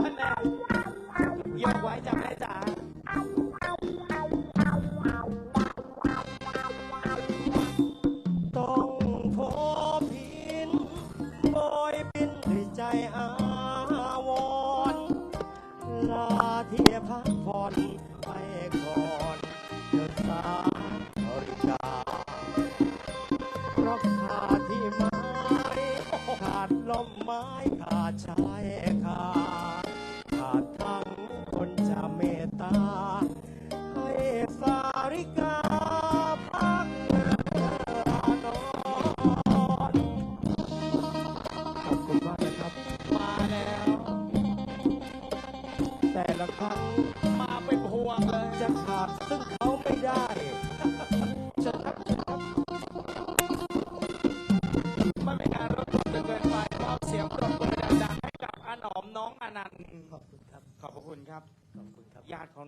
พนันยกไว้จะไม่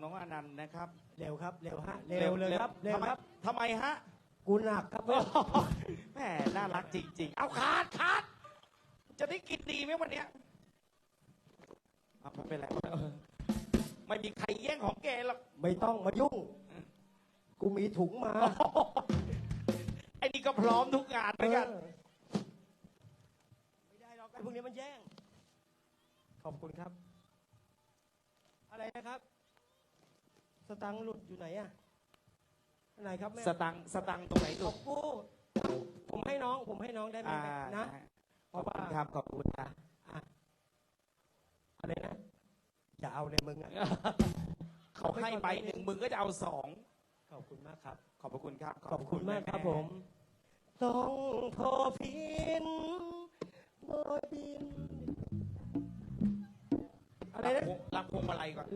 น้องอนันต์นะครับเร็วครับ เร็วฮะ เร็วเลยครับเร็วทำไมครับทำไมฮะกูหนักครับเพื่อนแหมน่ารักจริง ๆ เอาขาดขาดจะได้กินดีไหมวันเนี้ยเอาไม่เป็นไรเออไม่มีใครแย่งของแกหรอกไม่ต้องมายุ่ง กูมีถุงมาไอ้นี่ก็พร้อมทุกงานเหมือนกัน เออไม่ได้หรอกไอ้พวกนี้มันแย่ง ขอบคุณครับ อะไรนะครับ สตังค์หลุดอยู่ไหนอะไหนครับแม่สตังค์สตังค์ตรงไหนขลูอกบกูผมให้น้อง ผมให้น้องได้ไหมอ่านะ ขอบคุณครับขอบคุณครับ อะอะไรนะ อย่าเอาเลยมึงอะเขาให้ไปหนึ่งมึงก็จะเอาสองขอบคุณมากครับ ขอบพระคุณครับขอบคุณมากครับผม ต้องพอพินบอยบิน อะไรนะ รับพวงมาลัยก่อน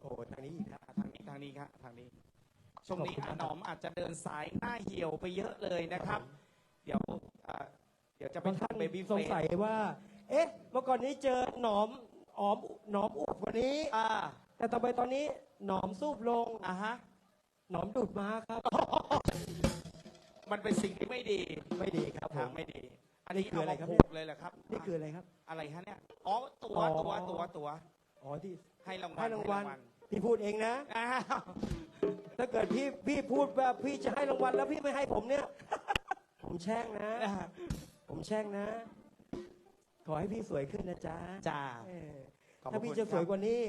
โอ้ทางนี้อีกครับ ทางนี้ทางนี้ครับทางนี้ ช่วงนี้ขอบคุณครับอาหนอมอาจจะเดินสายหน้าเหี่ยวไปเยอะเลยนะครับ เดี๋ยวอ่าเดี๋ยวจะไปบางท่านทำเบบี้เฟสงสัยว่า เอ๊ะ เมื่อก่อนนี้เจอหนอมออมหนอมอุบกว่านี้ อ่าแต่ต่อไปตอนนี้หนอมสูบลง อ่าฮะ หนอมดูดมาครับ มันเป็นสิ่งที่ไม่ดีไม่ดีครับผทางม ไม่ดี อันนี้นี่คือเอาอะไรมาครับ ผูกเลยเหรอครับนี่คืออะไรครับ อะไรฮะเนี่ยอ๋อตัวอ๋อ ตัวตัวตัว อ๋อที่ ให้รางวัลให้รางวัลให้ พี่พูดเองนะ อ้าวถ้าเกิดพี่พี่พูดว่าพี่จะให้รางวัลแล้วพี่ไม่ให้ผมเนี่ย ผมแช่งนะ ผมแช่งนะ ขอให้พี่สวยขึ้นนะจ๊ะจ้าเออขอบพถ้าระพี่คุณจะสวยครับกว่านี้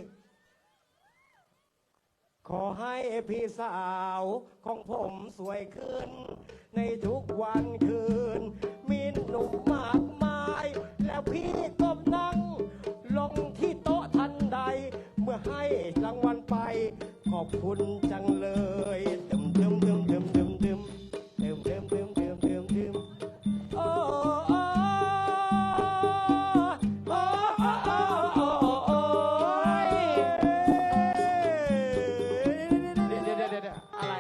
ขอให้พี่สาวของผมสวยขึ้น ในทุกวันคืน อบคุณจังเลยดึมดึมดึมดึมดึมดึมดึมดึมดึมดึมดึมดึมโอ้โอ้โอ้โอ้โอ้โอ้โอ้ยเดี๋ยวเดี๋ยวเดี๋ยวเดี๋ยวอะไร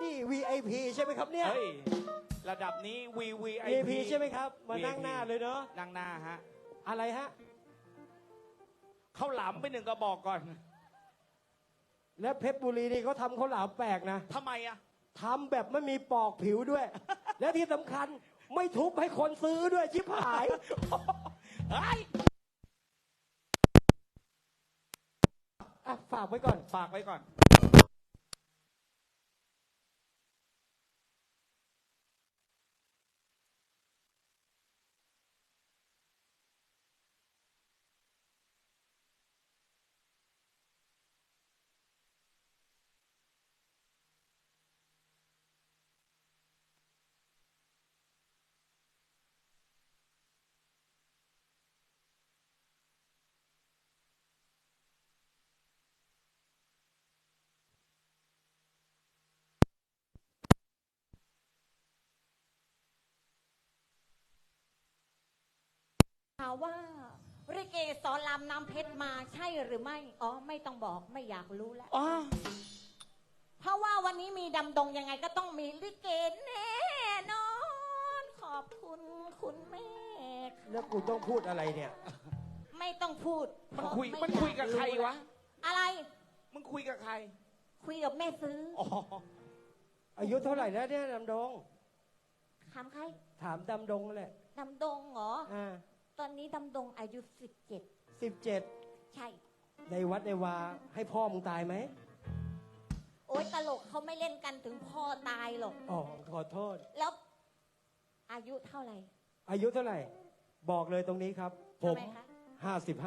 นี่ VIP ใช่ไหมครับเนี่ย เฮ้ย ระดับนี้ VVIP VIP ใช่ไหมครับ มานั่งหน้าเลยเนาะนั่งหน้าฮะ อะไรฮะ เขาาวหลามไปหนึ่งกระบอกก่อน และเพชรบุรีนี่เขาทำข้าวหลามแปลกนะทำไมอะ ทำแบบไม่มีปอกผิวด้วย และที่สำคัญไม่ทุบให้คนซื้อด้วยชิบหาย เฮ้ย อะฝากไว้ก่อน ฝากไว้ก่อน ถามว่าริเกสอนรามน้ำเพชรมาใช่หรือไม่ อ๋อ ไม่ต้องบอกไม่อยากรู้แล้ว อ๋อ เพราะว่าวันนี้มีดำดงยังไงก็ต้องมีลิเกแน่นอน ขอบคุณคุณแม่ค่ะแล้วกูต้องพูดอะไรเนี่ย ไม่ต้องพูดมันคุย เพราะมันคุยกับใครวะ อะไร มึงคุยกับใคร คุยกับแม่ซื้ออ๋อ อายุเท่าไหร่แล้วเนี่ยดำดง ถามใครถามดำดงแหละ ดำดงเหรอ อ่า ตอนนี้ดำดงอายุสิบเจ็ดสิบเจ็ดใช่ ในวัดในวาให้พ่อมึงตายไหมโอ๊ยตลกเขาไม่เล่นกันถึงพ่อตายหรอก อ๋อขอโทษ แล้ว อายุเท่าไหร่ อายุเท่าไหร่ บอกเลยตรงนี้ครับผทำมไมคะ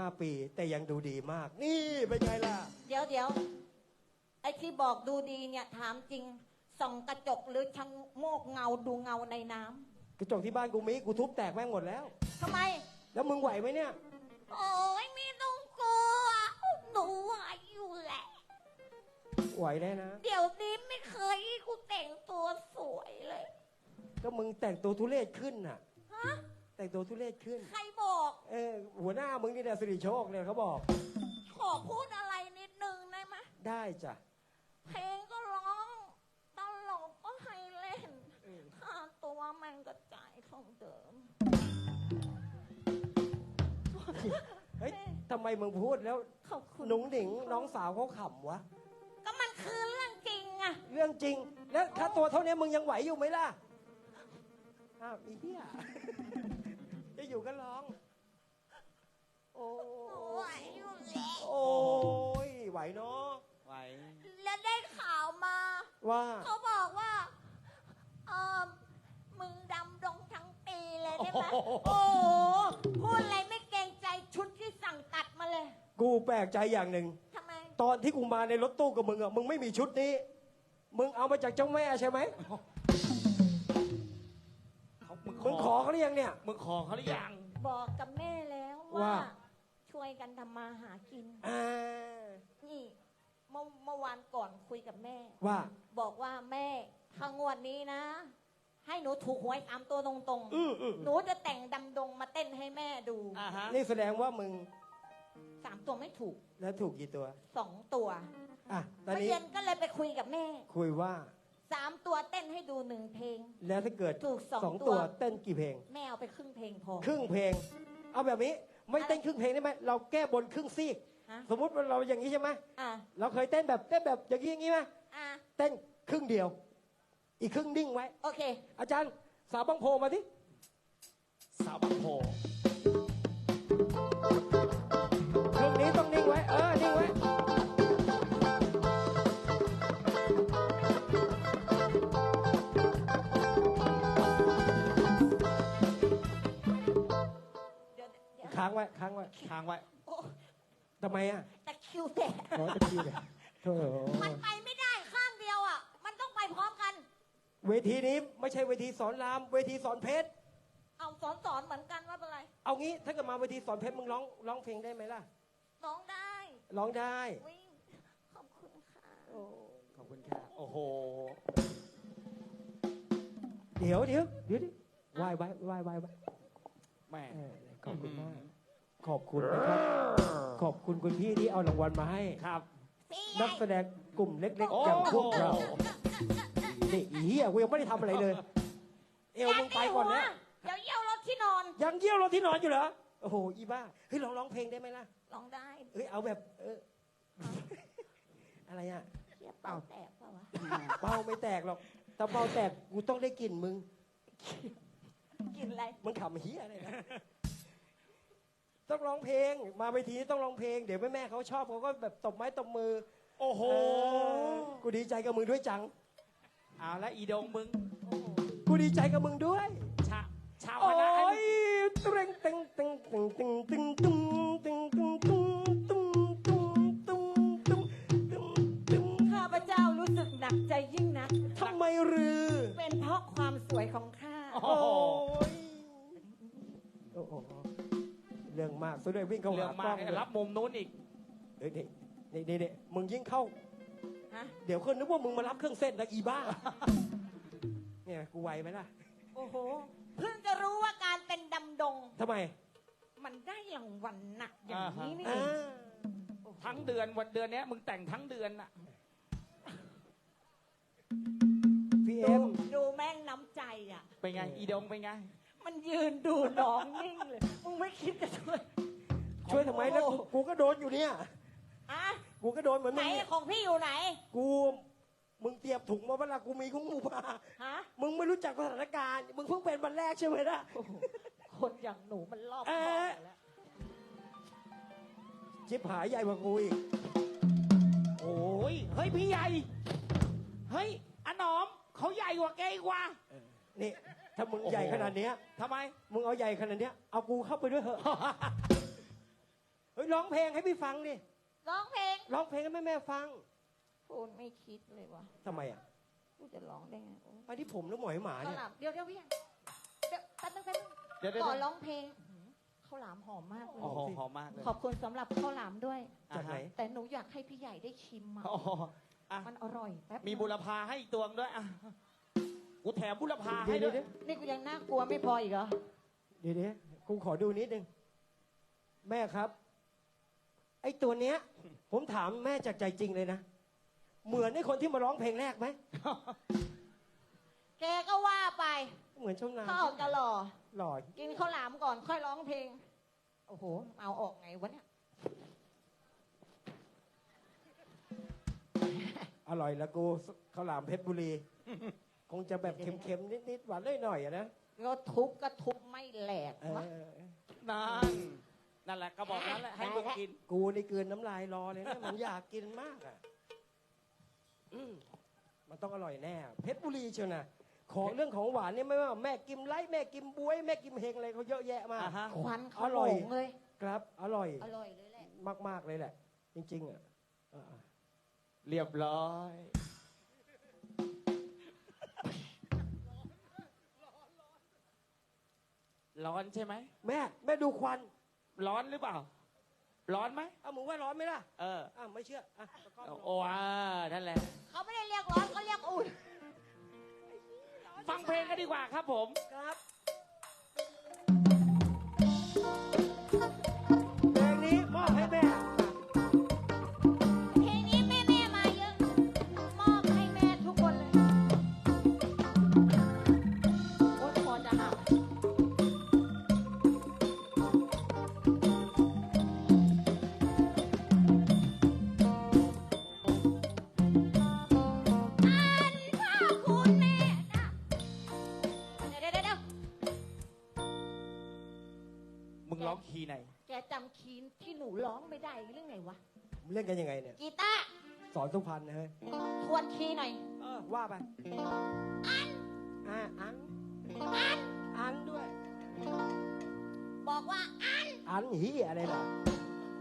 55ปี แต่ยังดูดีมาก นี่เป็นไงล่ะ เดี๋ยวเดี๋ยวไอ้ที่บอกดูดีเนี่ยถามจริงส่องกระจกหรือชังโมกเงาดูเงาในน้ำกระจกที่บ้านกูมีกูทุบแตกแม่งหมดแล้ว ทำไม แล้วมึงไหวไหมเนี่ย โอ้ยไม่ต้องกลัวหนูไหวอยู่แหละ ไหวแน่นะ เดี๋ยวนี้ไม่เคยให้กูแต่งตัวสวยเลย ก็มึงแต่งตัวทุเรศขึ้นน่ะ ฮะ แต่งตัวทุเรศขึ้น ใครบอก เออหัวหน้ามึงนี่แหละสิริโชคเนี่ยเขาบอก ขอพูดอะไรนิดนึงได้ไหมได้จ้ะ เพลงก็ร้องตลกก็ให้เล่นค่าตัวมันก็จ่ายเท่าเดิม เฮ้ยทำไมมึงพูดแล้วขอบคุณหนุ่งหนิงน้องสาวเขาขำวะ ก็มันคือเรื่องจริงอะเรื่องจริง แล้วค่าตัวเท่านี้มึงยังไหวอยู่ไหมล่ะ อ้าวอีเหี้ยจะอยู่ก็ร้อง โอ้ไหวอยู่แล้วโอ้ยไหวเนาะไหว แล้วได้ข่าวมา ว่า เขาบอกว่าเออมึงดำดงทั้งปีเลยได้ไหมโอ้โหโอ้โหพูดอะไร เลยกูแปลกใจอย่างหนึ่ง ทำไม ตอนที่กูมาในรถตู้กับมึงอะมึงไม่มีชุดนี้ มึงเอามาจากเจ้าแม่ใช่ไหมเขามึงมึงขอเขาหรือยังเนี่ย มึงขอเขาหรือยังบอกกับแม่แล้วว่า ว่า ช่วยกันทำมาหากิน อ่า นี่เมื่อเมื่อวานก่อนคุยกับแม่ ว่า บอกว่าแม่ถ้างวดนี้นะ ให้หนูถูกหวยสามตัวตรงอืมอืมๆหนูจะแต่งดำดงมาเต้นให้แม่ดู อ่าฮะ นี่แสดงว่ามึง สามตัวไม่ถูกแล้วถูกกี่ตัว สองตัวอะตอนเมื่อนี้เย็นก็เลยไปคุยกับแม่คุยว่า สามตัวเต้นให้ดูหนึ่งเพลง แล้วถ้าเกิดถูกสองสองตัตัววเต้นกี่เพลง แม่เอาไปครึ่งเพลงพอ ครึ่งเพลง เอาแบบนี้ไม่เต้นครึ่งเพลงได้ไหมเราแก้บนครึ่งซีก ฮะ สมมุติว่าเราอย่างนี้ใช่ไหมอะเราเคยเต้นแบบเต้นแบบอย่างนี้อย่างนี้ไหมอะเต้นครึ่งเดียว อีกครึ่งนิ่งไว้ โอเค อาจารย์สาวบางโพมาที่สาวบางโพ ค้างไว้ค้างไว้โอ้ทำไมอะตะคริวแตกขอตะกี้เลยโถ่มันไปไม่ได้ข้างเดียวอะ มันต้องไปพร้อมกัน เวทีนี้ไม่ใช่เวทีสอนราม เวทีสอนเพชร เอาสอนสอนเหมือนกันว่าเป็นไร เอางี้ถ้าเกิดมาเวทีสอนเพชรมึงร้องร้องเพลงได้ไหมล่ะ น้องได้ร้องได้วิ่งขอบคุณค่ะ โอ้ขอบคุณค่ะโอ้โห เดี๋ยวเดี๋ยวเดี๋ยวดิไหว้ไหว้ไหว้ไหว้ไหว้แม่ เออขอบคุณมาก ขอบคุณนะครับ ขอบคุณคุณพี่ที่เอารางวัลมาให้ ครับพี่ใหนัญ่กแสดงกลุ่มเล็กโอ้ๆอย่างพวกเรานี่อีเหี้ยกูยังไม่ได้ทำอะไรเลย เอวมึงไปก่อนนะเดี๋ยวเยี่ยวรถที่นอน ยังเยี่ยวรถที่นอนอยู่เหรอ โอ้โห อีบ้า เฮ้ยลองร้องเพลงได้ไหมล่ะร้องได้เอ้ยเอาแบบเอออะไรอะเทียบเป่าแตกเปล่าวะ เป้าไม่แตกหรอกถ้าเป้าแตกกูต้องได้กลิ่นมึง กินอะไร มึงขำเฮียอะไรนะ ต้องร้องเพลง มาเวทีนี้ต้องร้องเพลง เดี๋ยวแม่แม่ๆเขาชอบเขาก็แบบตบไม้ตบมือโอ้โหเออกูดีใจกับมึงด้วยจัง เอาละอีดงมึงโอ้โหกูดีใจกับมึงด้วย ชาชาวคโอ้ณะให้ยเตรงเต็งเต็งเต็งเต็งเต็งตุ้งเต็งตุ้งตุ้งตุ้งตุ้งตุ้งตุ้งตุ้งตุ้งข้าพเจ้ารู้สึกหนักใจยิ่งนัก ทำไมหรือ เป็นเพราะความสวยของข้า โอ้โอ้โห ยโอ้โหเรื่องมากซะด้วยวิ่งเข้าเรื่อหางกล้มาอกงเลยรับมุมนู้นอีก เฮ้ยนี่นี่นี่นี่มึงยิ่งเข้า ฮะ เดี๋ยวคนนึกว่ามึงมารับเครื่องเส้นนะอีบ้า เนี่ยกูไวไหมล่ะโอ้โห เพิ่งจะรู้ว่าการเป็นดำดง ทำไมมันได้รางวัลหนักอย่างนี้นี่อ่เองาทั้งเดือนวันเดือนเนี้ยมึงแต่งทั้งเดือนน่ะ พี่ดูเอ็มดูแม่งน้ำใจอะ เป็นไง อีดงเป็นไง มันยืนดูน้องนิ่งเลยมึงไม่คิดจะช่วยช่วยทำไมแล้วกูกูก็โดนอยู่เนี่ยอะกูก็โดนเหมือนไหนมึงเนี่ยของพี่อยู่ไหน กู มึงเตรียมถุงมาเวลากูมีของกูมาฮะ มึงไม่รู้จักสถานการณ์ มึงเพิ่งเป็นวันแรกใช่ไหมล่ะโอ้โหคนอย่างหนูมันรอบคเอ๊อบะแล้ว ชิบหายใหญ่กว่ากูอีกโอ้ย เฮ้ย พี่ใหญ่ เฮ้ยอาหนอมเขาใหญ่กว่าแกอีกว่านี่ ถ้ามึงโอ้โหใหญ่ขนาดเนี้ยทำไม มึงเอาใหญ่ขนาดเนี้ยเอากูเข้าไปด้วยเถอะ เฮ้ยร้องเพลงให้พี่ฟังดิร้องเพลงร้องเพลงให้แม่แม่ๆฟังพูดไม่คิดเลยวะทำไมอะพูดจะร้องได้ไงโอ้ไปที่ผมแล้วหมอยหมาข้าวเนี่ย หลามเดี๋ยวเดี๋ยวพี่ยังเดี๋ยวแป๊บนึงแป๊บนึงเดี๋ยวเดี๋ยวก่อนร้องเพลงอื้อหือข้าวหลามหอมมากเลยโอ้โหหอมมากเลยขอบคุณสำหรับข้าวหลามด้วย จากไหน แต่หนูอยากให้พี่ใหญ่ได้ชิมอะโอ้โหอะมันอร่อยแป๊บมีนึงบุรพาให้อีกตัวงด้วยอะ กูแถมบุรพาให้เดี๋ด้ยววยเดี๋ยวนี่กูยังน่ากลัวไม่พออีกเหรอ เดี๋ยวเดี๋ยวกูขอดูนิดนึง แม่ครับ ไอ้ตัวเนี้ย ผมถามแม่จากใจจริงเลยนะ เหมือนไอ้คนที่มาร้องเพลงแรกไหม แกก็ว่าไปเหมือนช่วงนาข้าวจะหล่อ หล่อกินข้าวหลามก่อนค่อยร้องเพลง โอ้โห เอาออกไงวะเนี่ย อร่อยละกูข้าวหลามเพชรบุรี คงจะแบบเค็มๆ นิดๆ หวานหน่อยๆอะนะก็ทุบก็ทุบไม่แหลกเอวะอนั่นนั่นแหละก็บอกนั้นแหละให้มึงกิน กูนี่กลืนน้ำลายรอเลยนะ มันอยากกินมากอะอืมมันต้องอร่อยแน่ เพชรบุรีเชียวนะ ของเรื่องของหวานเนี่ยไม่ว่าแม่กิมไลท์แม่กิมบวย แม่กิมเฮงอะไรเขาเยอะแยะมาก อ่าฮะ ควันเขาอร่อยโหงเลย ครับ อร่อย อร่อยเลยแหละ มากๆเลยแหละ จริงๆอะอ่าเรียบร้อย ร้อนใช่ไหม แม่ แม่ดูควันร้อนหรือเปล่า ร้อนไหมเอามึงว่าร้อนไหมล่ะเออ อ่าไม่เชื่ออะตะกร้อโอ้อ่านั่นแหละ เขาไม่ได้เรียกร้อนเขาเรียกอุ่น ฟังเพลงกันดีกว่าครับผม ครับ ร้องไม่ได้เรื่องไงวะเล่นกันยังไงเนี่ย กีตาร์สอนสุพรรณนะเฮ้ยทวนคีย์หน่อย เออว่าไปอัน อ่าอันอัน อันด้วย บอกว่าอัน อันเฮียอะไรล่ะ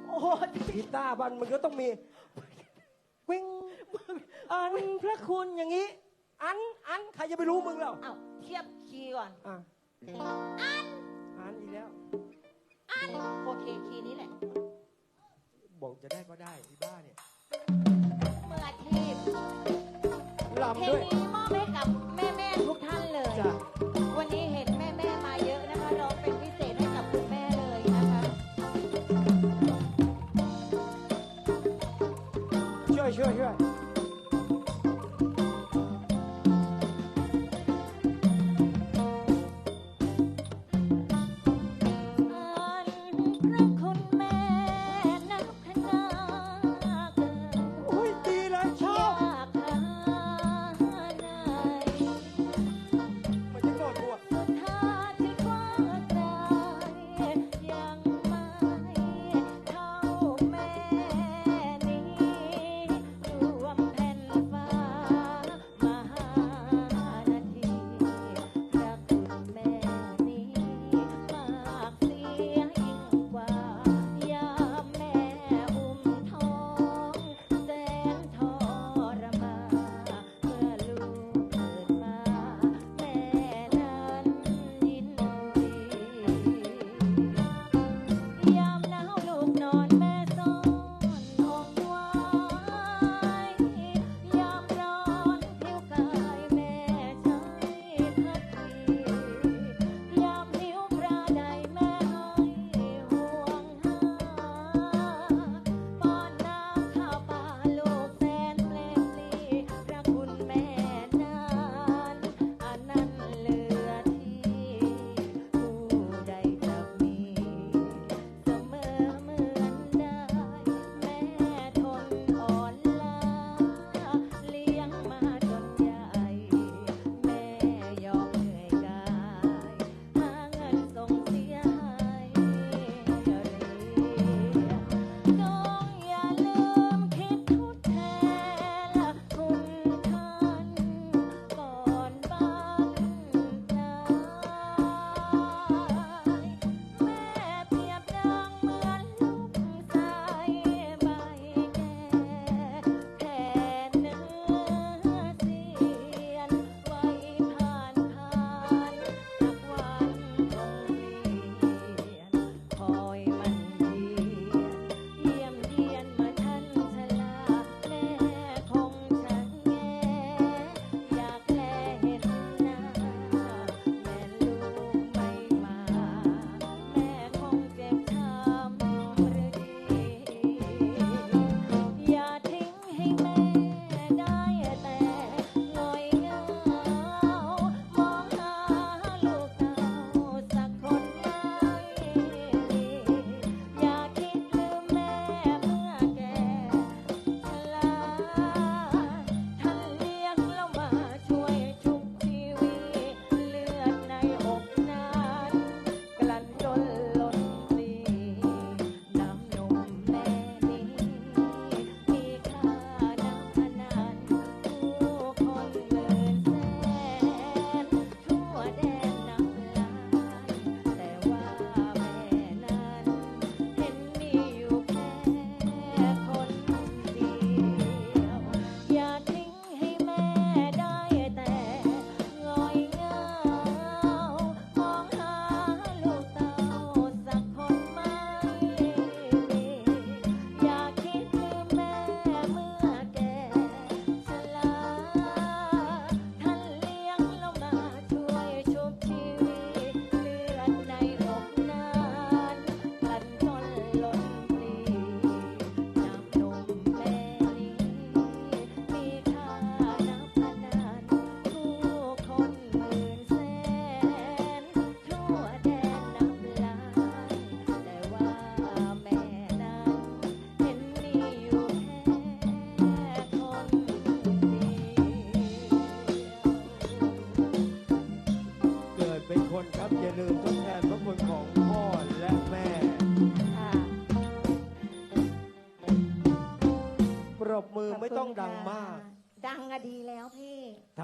โอ้โหกีตาร์บ้านมันก็ต้องมี วิ่งอันพระคุณอย่างนี้ อันอันใครจะไปรู้มึงแล้วเอาเทียบคีย์ก่อน อะอัน อันอีกแล้ว อัน โอเค คีย์นี้แหละ บอกจะได้ก็ได้อีบ้าเนี่ยเมื่ออาชีพลำเพลด้งวย นี้มอบให้กับแม่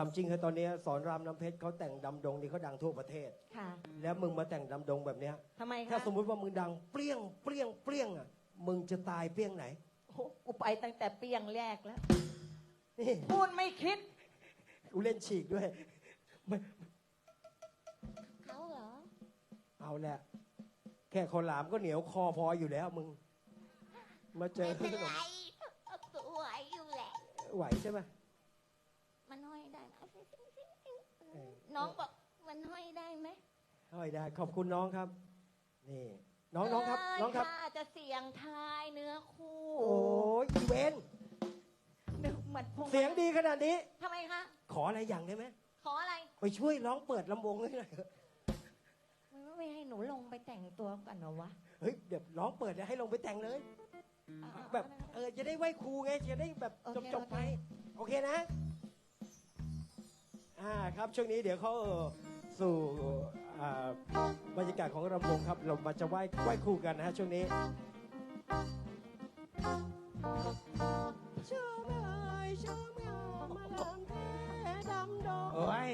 ถามจริงคือตอนนี้สอนรามน้ำเพชรเขาแต่งดำดงนี่เขาดังทั่วประเทศ ค่ะแล้วมึงมาแต่งดำดงแบบเนี้ยทำไมคะถ้าสมมุติว่ามึงดังเปรี้ยงเปรี้ยงเปรี้ยงอะมึงจะตายเปรี้ยงไหนโอ้โหกูไปตั้งแต่เปียงแรกแล้ว นี่พูดไม่คิด กูเล่นฉีกด้วยไม่เขาเหรอ เอาแหละแค่คนหลามก็เหนียวคอพออยู่แล้วมึง มาเจอไม่เป็นไรสวยอยู่แหละไหวใช่ไหม มันห้อยได้นะ เออ น้องบอกมันห้อยได้ไหมห้อยได้ ขอบคุณน้องครับ นี่ น้องน้องครับเยน้องครับถ้าจะเสียงทายเนื้อคู่ โอ้ยอีเวนเหมือนพงเสียงดีขนาดนี้ทำไมคะ ขออะไรอย่างได้ไหม ขออะไร ไปช่วยร้องเปิดลำวงให้หน่อยเถอะไม่ให้หนูลงไปแต่งตัวกันเหรอวะ เฮ้ยเดี๋ยวร้องเปิดแล้วให้ลงไปแต่งเลยเอาเอาแบบเอาเออจะได้ไหว้ครูไงจะได้แบบโอจบเคจบโอเคไป โอเคนะ อ่าครับช่วงนี้เดี๋ยวเขาเอ่อสู่อ่าบรรยากาศของรำวงครับ เรามาจะไหว้ไหว้ครูกันนะฮะช่วงนี้ชมเอ่ยชมงามมาลำแท้ดำดง โอ้ย